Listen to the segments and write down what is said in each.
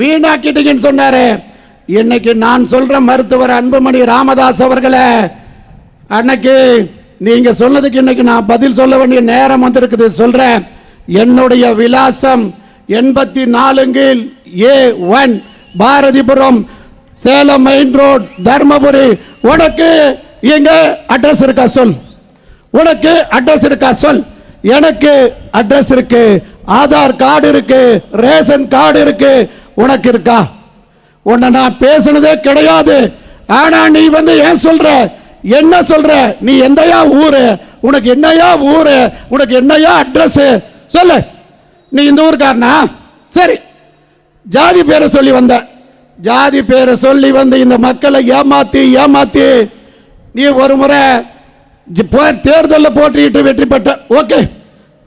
வீணாக்கிட்டீங்கன்னு சொன்னாரு. இன்னைக்கு நான் சொல்ற மருத்துவர் அன்புமணி ராமதாஸ் அவர்களே அன்னைக்கு நீங்க சொன்னதுக்கு இன்னைக்கு நான் பதில் சொல்ல வேண்டிய நேரம் வந்திருக்குது. சொல்றேன். என்னுடைய விலாசம் எண்பத்தி நாலுங்கில் A one Bharathipuram Salem main road Dharmapuri. உனக்கு எங்க அட்ரஸ் இருக்கா? சொல். உனக்கு அட்ரஸ் இருக்கா? சொல். எனக்கு அட்ரஸ் இருக்கு. ஆதார் கார்டு இருக்கு ரேஷன் கார்டு இருக்கு. உனக்கு இருக்கா? உன்னை நான் பேசுனதே கிடையாது. ஆனா நீ வந்து ஏன் சொல்ற? என்ன சொல்ற? நீ எந்தையா ஊரு? உனக்கு என்னையா ஊரு? உனக்கு என்னையா அட்ரஸ் சொல்லு. நீ இந்த ஊருக்காரனா? சரி. ஜாதி பேரை சொல்லி வந்த. ஜாதி பேரை சொல்லி வந்து இந்த மக்களை ஏமாத்தி ஏமாத்தி நீ ஒரு முறை தேர்தலில் போ- போட்டியிட்டு வெற்றி பெற்ற. ஓகே.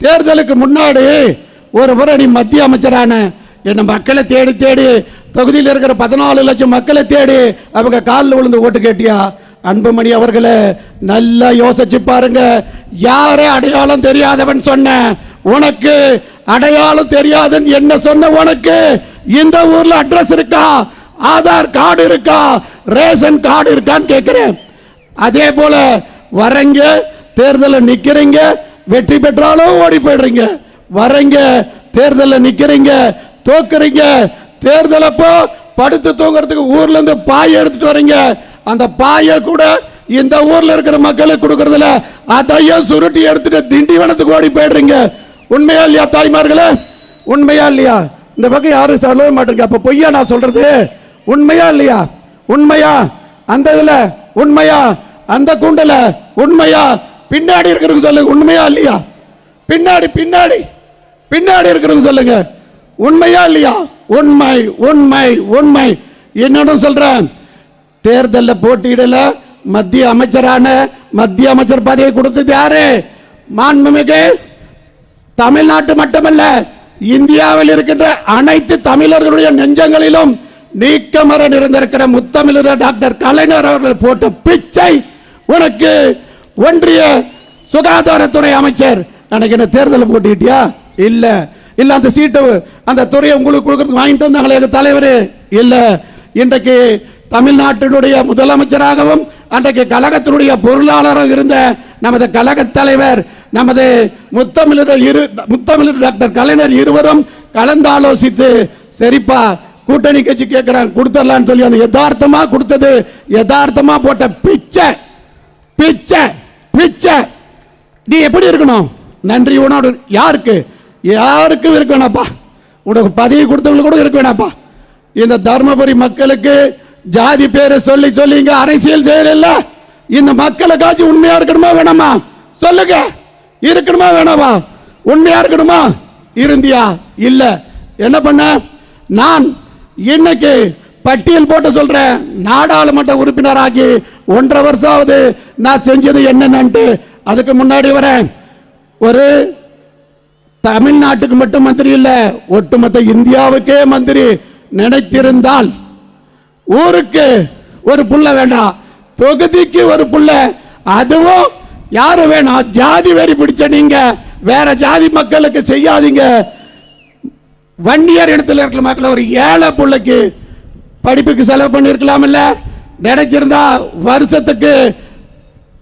தேர்தலுக்கு முன்னாடி ஒரு முறை நீ மத்திய அமைச்சரான என்ன மக்களை தேடி தேடி தொகுதியில் இருக்கிற பதினாலு லட்சம் மக்களை தேடி அவங்க காலில் விழுந்து ஓட்டு கேட்டியா? அன்புமணி அவர்களே நல்லா யோசிச்சு பாருங்க. யாரே அடையாளம் தெரியாதவன் சொன்ன உனக்கு அடையாளம் தெரியாதுன்னு என்ன சொன்ன உனக்கு? இந்த ஊர்ல அட்ரஸ் இருக்கா? ஆதார் கார்டு இருக்கா? ரேஷன் கார்டு இருக்கான்னு கேட்கிறேன். அதே போல வரங்க தேர்தலில் நிக்கிறீங்க வெற்றி பெற்றாலும் ஓடி போயிடுறீங்க. வரீங்க தேர்தலில் நிற்கிறீங்க தோக்குறீங்க தேர்தலப்போ படுத்து தூங்குறதுக்கு ஊர்ல இருந்து பாய் எடுத்துட்டு வரீங்க. அந்த பாயை கூட இந்த ஊர்ல இருக்கிற மக்களுக்கு கொடுக்கறதுல அதையும் சுருட்டி எடுத்துட்டு திண்டிவனத்துக்கு ஓடி போயிடுறீங்க. உண்மையா இல்லையா தாய்மார்களே? உண்மையா இல்லையா? இந்த பக்கம் யாரும் சொல்லவே மாட்டேங்க அப்ப பொய்யா நான் சொல்றது? உண்மையா இல்லையா? உண்மையா? அந்த இதுல உண்மையா? அந்த குண்டல உண்மையா? பின்னாடி இருக்கிறவங்க சொல்லு உண்மையா இல்லையா? பின்னாடி பின்னாடி. பின்னாடி இருக்கிறவங்க சொல்லுங்க. உண்மையா இல்லையா? உண்மை உண்மை உண்மை. என்னன்னு சொல்றேன். தேர்தலில் போட்டியிடல மத்திய அமைச்சரான மத்திய அமைச்சர் பதவி கொடுத்தது யாரு? மாண்புமிகு தமிழ்நாட்டு மட்டுமல்ல இந்தியாவில் இருக்கின்ற அனைத்து தமிழர்களுடைய நெஞ்சங்களிலும் நீக்கமர நிறைந்திருக்கிற முத்தமிழர் டாக்டர் கலைஞர் அவர்கள் போட்ட பிச்சை உனக்கு ஒன்றிய சுகாதாரத்துறை அமைச்சர். எனக்கு என்ன தேர்தலில் போட்டிட்டியா இல்ல. இல்ல அந்த சீட்டை அந்த துறையை உங்களுக்கு கொடுக்கறதுக்கு வாங்கிட்டு வந்தாங்களே எங்க தலைவர்? இல்ல. இன்றைக்கு தமிழ்நாட்டினுடைய முதலமைச்சராகவும் அன்றைக்கு கழகத்தினுடைய பொருளாளராக இருந்த நமது கழக தலைவர் நமது முத்தமிழர் இரு முத்தமிழர் டாக்டர் கலைஞர் இருவரும் கலந்து ஆலோசித்து சரிப்பா கூட்டணி கட்சி கேட்கிறான் கொடுத்துடலான்னு சொல்லி அந்த யதார்த்தமா கொடுத்தது யதார்த்தமா போட்ட பிச்சை பிச்சை பிச்சை. நீ எப்படி இருக்கணும்? நன்றி உணவு யாருக்கு? யாருக்கும் இருக்க வேணாப்பா உனக்கு பதவி கொடுத்தவங்களுக்கு கூட இருக்க வேணாப்பா இந்த தர்மபுரி மக்களுக்கு ஜாதி பேரை சொல்லி சொல்லி இங்க அரசியல் செய்யல இந்த மக்களுக்காச்சும் உண்மையா இருக்கணுமா வேணாமா? சொல்லுங்க. இருக்கணுமா வேணாமா? உண்மையா இருக்கணுமா? இருந்தியா? இல்ல. என்ன பண்ண? நான் இன்னைக்கு பட்டியல் போட்டு சொல்றேன். நாடாளுமன்ற உறுப்பினராகி ஒன்றரை வருஷம் ஆகுது. நான் செஞ்சது என்னன்னு அதுக்கு முன்னாடி வரேன். ஒரு தமிழ்நாட்டுக்கு மட்டும் மந்திரி இல்லை ஒட்டுமொத்த இந்தியாவுக்கே மந்திரி நினைத்திருந்தால் ஊருக்கு ஒரு புள்ள வேண்டாம் தொகுதிக்கு ஒரு புள்ள அதுவும் யாரு வேணும் ஜாதி வெறி பிடிச்ச நீங்க வேற ஜாதி மக்களுக்கு செய்யாதீங்க. வன்னியர் இடத்துல இருக்கிற மக்கள் ஒரு ஏழை பிள்ளைக்கு படிப்புக்கு செலவு பண்ணியிருக்கலாம் இல்ல நினைச்சிருந்தா வருஷத்துக்கு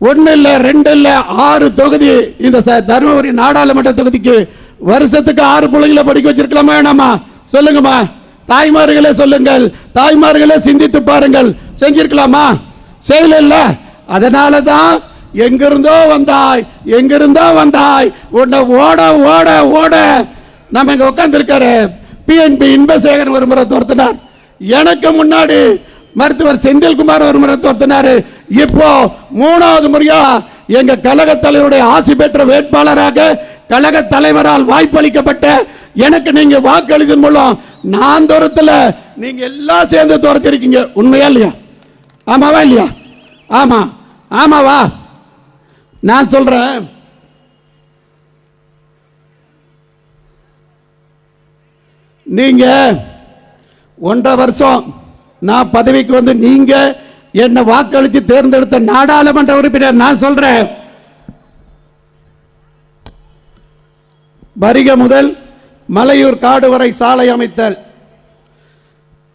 ஒன்னு இல்ல ரெண்டு இல்லை ஆறு தொகுதி இந்த தருமபுரி நாடாளுமன்ற தொகுதிக்கு வருஷத்துக்கு ஆறு பிள்ளைங்களை படிக்க வச்சிருக்கலாமா வேணாமா? சொல்லுங்கம்மா. தாய்மார்களே சொல்லுங்கள். தாய்மார்களே சிந்தித்து பாருங்கள். செஞ்சிருக்கலாமா? செய்யல அதனால தான் எங்கிருந்தோ வந்தாய் எங்கிருந்தோ வந்தாய். உன்னை ஓட ஓட ஓட. நம்ம இங்க உட்காந்துருக்காரு பிஎன்பி இன்பசேகரன் ஒரு முறை துரத்தினார். எனக்கு முன்னாடி மருத்துவர் செந்தில்குமார் ஒரு முறை துரத்தினாரு. இப்போ மூணாவது முறையா எங்க கழக தலைவருடைய ஆசி பெற்ற வேட்பாளராக கழக தலைவரால் வாய்ப்பளிக்கப்பட்ட எனக்கு நீங்க வாக்களிதன் மூலம் நான் தூரத்தில் நீங்க எல்லாம் சேர்ந்து துரத்திருக்கீங்க. உண்மையா இல்லையா? ஆமாவா இல்லையா? ஆமா. ஆமாவா? நான் சொல்றேன். நீங்க ஒன்றரை வருஷம் நான் பதவிக்கு வந்து நீங்க என்ன வாக்களித்து தேர்ந்தெடுத்த நாடாளுமன்ற உறுப்பினர் நான் சொல்றேன். பரிக முதல் மலையூர் காடு வரை சாலை அமைத்தல்.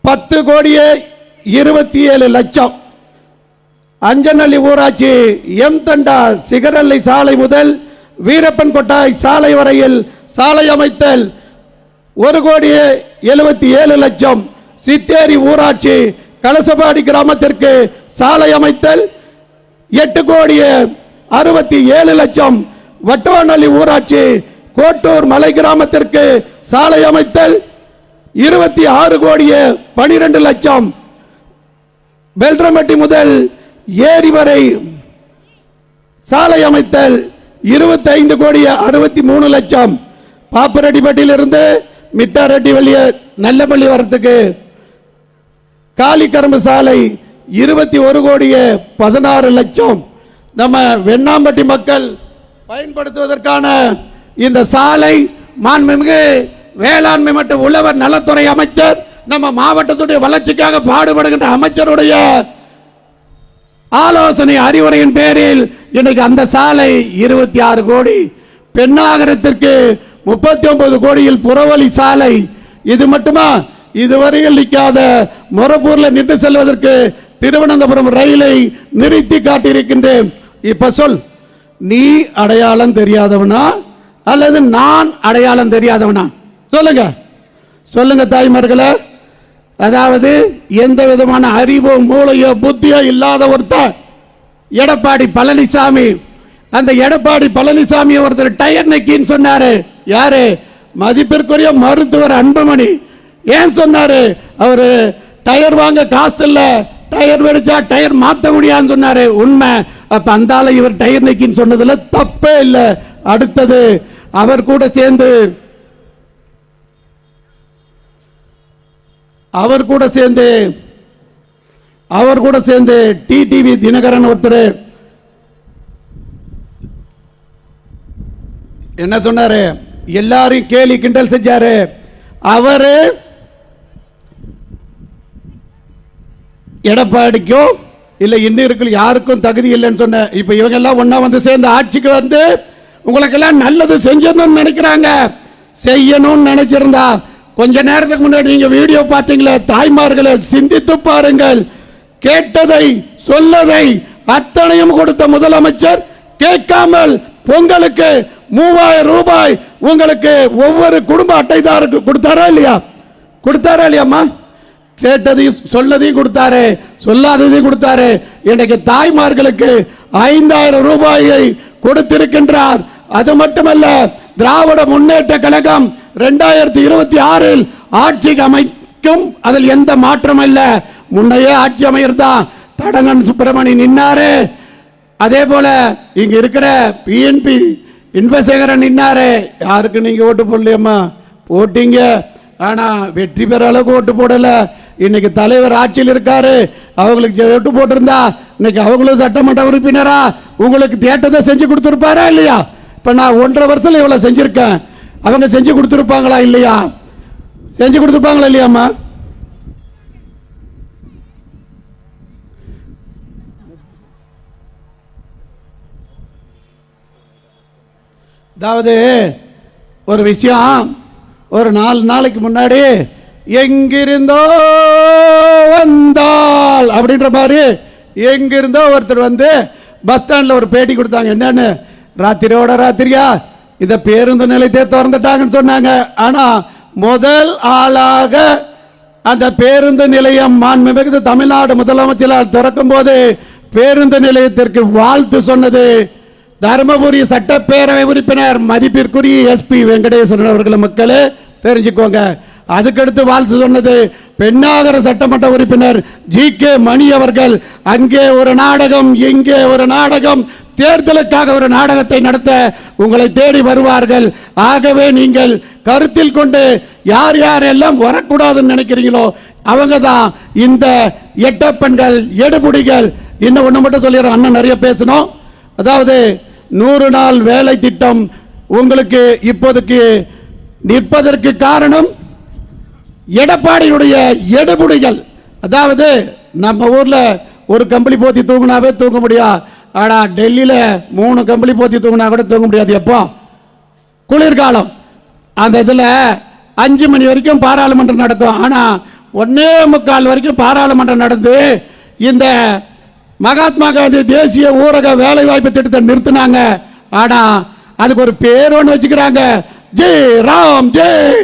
பத்து கோடியே இருபத்தி ஏழு லட்சம். அஞ்சநல்லி ஊராட்சி எம் தண்டா சிகரல்லி சாலை முதல் வீரப்பன் கொட்டாய் சாலை வரையில் சாலை அமைத்தல். ஒரு கோடியே எழுபத்தி ஏழு லட்சம். சித்தேரி ஊராட்சி கலசபாடி கிராமத்திற்கு சாலை அமைத்தல். எட்டு கோடியே அறுபத்தி ஏழு லட்சம். வட்டவானல்லி ஊராட்சி கோட்டூர் மலை கிராமத்திற்கு சாலை அமைத்தல் இருபத்தி ஆறு கோடியே பனிரெண்டு லட்சம். பெல்ட்ரமட்டி முதல் ஏரி வரை சாலை அமைத்தல் இருபத்தி ஐந்து கோடி அறுபத்தி மூணு லட்சம். பாப்பரெட்டிப்பட்டியிலிருந்து மிட்டாரெட்டி வழிய நல்லபள்ளி வரத்துக்கு காலிக்கரும்பு சாலை இருபத்தி ஒரு கோடியே பதினாறு லட்சம். நம்ம வெண்ணாம்பட்டி மக்கள் பயன்படுத்துவதற்கான இந்த சாலை மாண்புமிகு வேளாண்மை மற்றும் உழவர் நலத்துறை அமைச்சர் நம்ம மாவட்டத்துடைய வளர்ச்சிக்காக பாடுபடுகின்ற அமைச்சருடைய ஆலோசனை அறிவுரையின் பேரில் இன்னைக்கு அந்த சாலை இருபத்தி ஆறு கோடி பெண்ணாகரத்திற்கு முப்பத்தி ஒன்பது கோடியில் புறவழி சாலை. இது மட்டுமா? இதுவரையில் நிற்காத முறப்பூரில் நின்று செல்வதற்கு திருவனந்தபுரம் ரயிலை நிறுத்தி காட்டியிருக்கின்றேன். இப்ப சொல் நீ அடையாளம் தெரியாதவனா? அல்லது நான் அடையாளம் தெரியாதவனா? சொல்லுங்க. சொல்லுங்க தாய்மார்களே. அதாவது எந்த விதமான அறிவோ மூளையோ புத்தியோ இல்லாத ஒருத்தர் எடப்பாடி பழனிசாமி. அந்த எடப்பாடி பழனிசாமி ஒருத்தர் டயர் நெக்கின்னு சொன்னாரு. யாரு? மதிப்பிற்குரிய மருத்துவர் அன்புமணி. ஏன் சொன்னாரு? அவரு டயர் வாங்க காசு இல்ல. டயர் வெடிச்சா டயர் மாத்த முடியாதுன்னு சொன்னாரு. உண்மை. அப்ப அந்த இவர் டயர் நெக்கின்னு சொன்னதுல தப்பே இல்லை. அடுத்தது அவர் கூட சேர்ந்து அவர் கூட சேர்ந்து அவர் கூட சேர்ந்து டிடிவி தினகரன் ஒருத்தர். என்ன சொன்னாரு? எல்லாரையும் கேலி கிண்டல் செஞ்சாரு. அவரு எடப்பாடிக்கும் இல்ல இன்னும் இருக்கு யாருக்கும் தகுதி இல்லைன்னு சொன்ன இப்ப இவங்க எல்லாம் ஒன்னா வந்து சேர்ந்து ஆட்சிக்கு வந்து உங்களுக்கெல்லாம் நல்லது செஞ்சணும்னு நினைக்கிறாங்க. செய்யணும்னு நினைச்சிருந்தா கொஞ்ச நேரத்துக்கு முன்னாடி நீங்க வீடியோ பார்த்தீங்களே தாய்மார்களை சிந்தித்து பாருங்கள். கேட்டதை சொல்லதை அத்தனையும் கொடுத்த முதலமைச்சர் கேட்காமல் பொங்கலுக்கு மூவாயிரம் ரூபாய் உங்களுக்கு ஒவ்வொரு குடும்ப அட்டைதாருக்கு கொடுத்தாரா இல்லையா? கொடுத்தாரா இல்லையாம்மா? கேட்டதையும் சொன்னதையும் கொடுத்தாரு சொல்லாததையும் கொடுத்தாரு. இன்றைக்கு தாய்மார்களுக்கு ஐந்தாயிரம் ரூபாயை கொடுத்திருக்கின்றார். அது மட்டுமல்ல திராவிட முன்னேற்ற கழகம் இரண்டாயிரத்தி இருபத்தி ஆறில் ஆட்சிக்கு அமைக்கும் அதில் எந்த மாற்றம் இல்லை. முன்னையே ஆட்சி அமையறதான் தடங்கன் சுப்பிரமணி நின்னாரு. அதே போல இங்க இருக்கிற பிஎன்பி இன்பசேகரன் நின்னாரு. யாருக்கு நீங்க ஓட்டு போடலையம்மா? போட்டீங்க. ஆனா வெற்றி பெற அளவுக்கு ஓட்டு போடலை. இன்னைக்கு தலைவர் ஆட்சியில் இருக்காரு. அவங்களுக்கு வெட்டு போட்டிருந்தா இன்னைக்கு அவங்களும் சட்டமன்ற உறுப்பினரா உங்களுக்கு தேட்டத்தை செஞ்சு கொடுத்துருப்பாரா இல்லையா? இப்போ நான் ஒன்றரை வருஷத்தில் இவ்வளோ செஞ்சுருக்கேன். அவங்க செஞ்சு கொடுத்துருப்பாங்களா இல்லையா? செஞ்சு கொடுத்துருப்பாங்களா இல்லையாம்மா? அதாவது ஒரு விஷயம் ஒரு நாலு நாளைக்கு முன்னாடி எங்கிருந்தோ வந்தால் அப்படின்ற மாதிரி எங்கிருந்தோ ஒருத்தர் வந்து பஸ் ஸ்டாண்டில் ஒரு பேட்டி கொடுத்தாங்க. என்னன்னு? ராத்திரியோட ராத்திரியா? இந்த பேருந்து நிலையத்தை திறந்துட்டாங்கன்னு சொன்னாங்க. ஆனால் முதல் ஆளாக அந்த பேருந்து நிலையம் மாண்புமிகு தமிழ்நாடு முதலமைச்சரால் திறக்கும் போது பேருந்து நிலையத்திற்கு வாழ்த்து சொன்னது தருமபுரி சட்டப்பேரவை உறுப்பினர் மதிப்பிற்குரிய எஸ்பி வெங்கடேசன் அவர்கள் மக்களே தெரிஞ்சுக்கோங்க. அதுக்கடுத்து வாழ்த்து சொன்னது பெண்ணாகர சட்டமன்ற உறுப்பினர் ஜி கே மணி அவர்கள். அங்கே ஒரு நாடகம் இங்கே ஒரு நாடகம். தேர்தலுக்காக ஒரு நாடகத்தை நடத்த உங்களை தேடி வருவார்கள். ஆகவே நீங்கள் கருத்தில் கொண்டு யார் யாரெல்லாம் வரக்கூடாதுன்னு நினைக்கிறீங்களோ அவங்க தான் இந்த எட்டப்பெண்கள் எடுபுடிகள். இன்னும் ஒன்று மட்டும் சொல்லிடுறோம் அண்ணன் நிறைய பேசணும். அதாவது நூறு நாள் வேலை திட்டம் உங்களுக்கு இப்போதைக்கு நிற்பதற்கு காரணம் எடப்பாடியுடைய எடுபுடிகள். அதாவது நம்ம ஊரில் ஒரு கம்பளி போத்தி தூங்கினாவே தூங்க முடியாது ஆனால் டெல்லியில் மூணு கம்பளி போத்தி தூங்கினா கூட தூங்க முடியாது. எப்போ? குளிர்காலம். அந்த இதில் அஞ்சு மணி வரைக்கும் பாராளுமன்றம் நடக்கும். ஆனால் ஒன்னே முக்கால் வரைக்கும் பாராளுமன்றம் நடந்து இந்த மகாத்மா காந்தி தேசிய ஊரக வேலைவாய்ப்பு திட்டத்தை நிறுத்தினாங்க. ஆனால் அதுக்கு ஒரு பேர் ஒன்று வச்சுக்கிறாங்க. ஜெய் ராம் ஜெய்!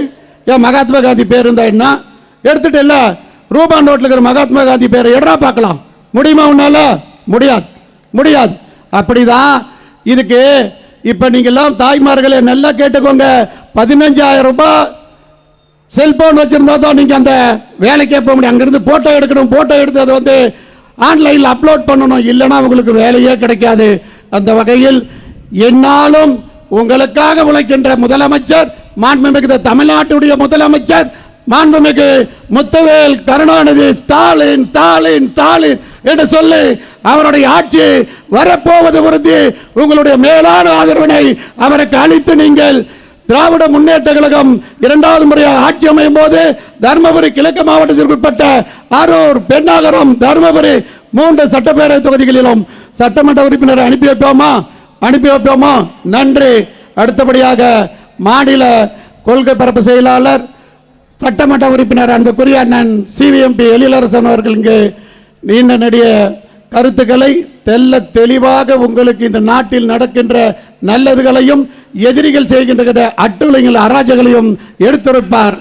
ஏன் மகாத்மா காந்தி பேர் இருந்தா என்ன? எடுத்துட்டு இல்ல ரூபா நோட்டில் இருக்கிற மகாத்மா காந்தி பேரை எடுறா பார்க்கலாம். முடியுமா உன்னால? முடியாது. முடியாது. அப்படிதான். இதுக்கு இப்ப நீங்க எல்லாம் நல்லா கேட்டுக்கோங்க. பதினஞ்சாயிரம் ரூபாய் செல்போன் வச்சுருந்தா தான் நீங்கள் அந்த வேலைக்கே போக முடியும். அங்கேருந்து ஃபோட்டோ எடுக்கணும் ஃபோட்டோ எடுத்து அதை வந்து ஆன்லைனில் அப்லோட் பண்ணணும். இல்லைன்னா உங்களுக்கு வேலையே கிடைக்காது. அந்த வகையில் என்னாலும் உங்களுக்காக உழைக்கின்ற முதலமைச்சர் மாண்புமிகு தமிழ்நாட்டுடைய முதலமைச்சர் மாண்புமிகு முத்துவேல் கருணாநிதி ஸ்டாலின் ஸ்டாலின் ஸ்டாலின் என்று சொல்லி அவருடைய ஆட்சி வரப்போவது உறுதி. உங்களுடைய மேலான ஆதரவினை அவருக்கு அளித்து நீங்கள் திராவிட முன்னேற்ற கழகம் இரண்டாவது முறையாக ஆட்சி அமையும் போது தருமபுரி கிழக்கு மாவட்டத்திற்கு உட்பட்ட அரூர் பெண்ணாகரம் தருமபுரி மூன்று சட்டப்பேரவை தொகுதிகளிலும் சட்டமன்ற உறுப்பினரை அனுப்பி வைப்போமா? அனுப்பி வைப்போமா? நன்றி. அடுத்தபடியாக மாநில கொள்கை பரப்பு செயலாளர் சட்டமன்ற உறுப்பினர் அன்புக்குரிய அண்ணன் சிவிஎம்பி எழிலரசன் அவர்கள் இங்கு நீண்ட நெடிய கருத்துக்களை தெல்ல தெளிவாக உங்களுக்கு இந்த நாட்டில் நடக்கின்ற நல்லதுகளையும் எதிரிகள் செய்கின்ற அட்டுளைகள் அராஜகளையும் எடுத்துரைப்பார்.